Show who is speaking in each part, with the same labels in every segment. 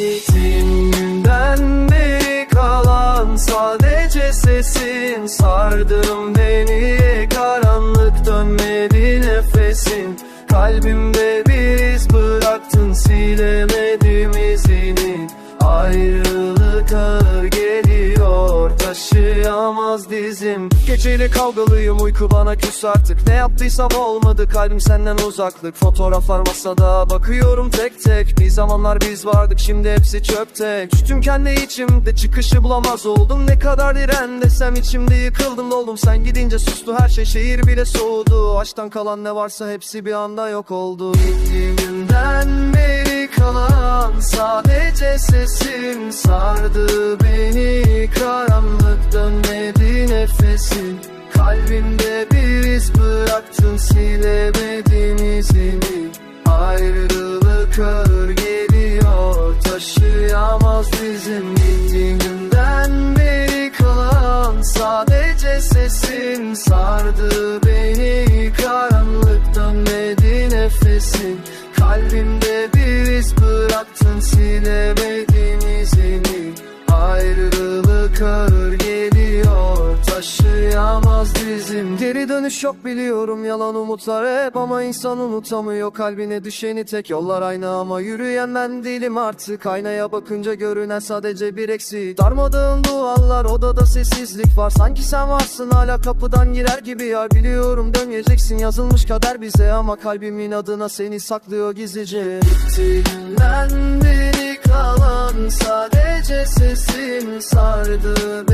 Speaker 1: Gittiğimden beri kalan sadece sesin? Sardım taşıyamaz dizim. Geceli kavgalıyım uyku bana küs artık. Ne yaptıysam olmadı kalbim senden uzaklık. Fotoğraflar masada bakıyorum tek tek. Bir zamanlar biz vardık şimdi hepsi çöpte. Düştüm kendi içimde çıkışı bulamaz oldum. Ne kadar diren desem içimde yıkıldım doldum. Sen gidince sustu her şey şehir bile soğudu. Aşktan kalan ne varsa hepsi bir anda yok oldu. Gittiğimden beri kalan sadece sesin Sardı silemedin izini Ayrılık ağır geliyor. Taşıyamaz dizim Gittiğin günden beri kalan. Sadece sesin Sardı beni. Karanlık dönmedi nefesin. Kalbimde bir iz bıraktın. Silemedin izini Ayrılık ağır geliyor taşıyamaz dizim Geri dönüş yok biliyorum yalan umutlar hep Ama insan unutamıyor. Kalbine düşeni tek Yollar aynı ama yürüyen ben değilim artık. Aynaya bakınca görünen sadece bir eksi Darmadağın duvarlar odada sessizlik var. Sanki sen varsın hala kapıdan girer gibi ya Biliyorum dönmeyeceksin yazılmış kader bize Ama kalbimin adına seni saklıyor gizlice. Gittiğinden beri kalan sadece sesin Sardı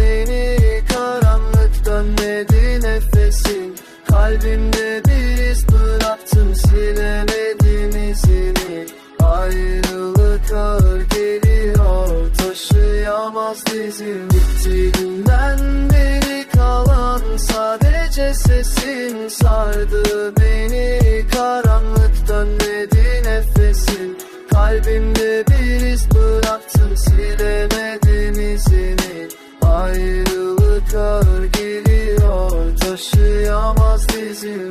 Speaker 1: Kalbimde bir iz bıraktım silemedim izini Ayrılık ağır geliyor taşıyamaz dizim Gittiğinden beri kalan sadece sesin. Sardı beni karanlık dönmedi nefesin. Kalbimde bir iz bıraktın silemedim izini Ayrılık ağır geliyor taşıyamaz dizim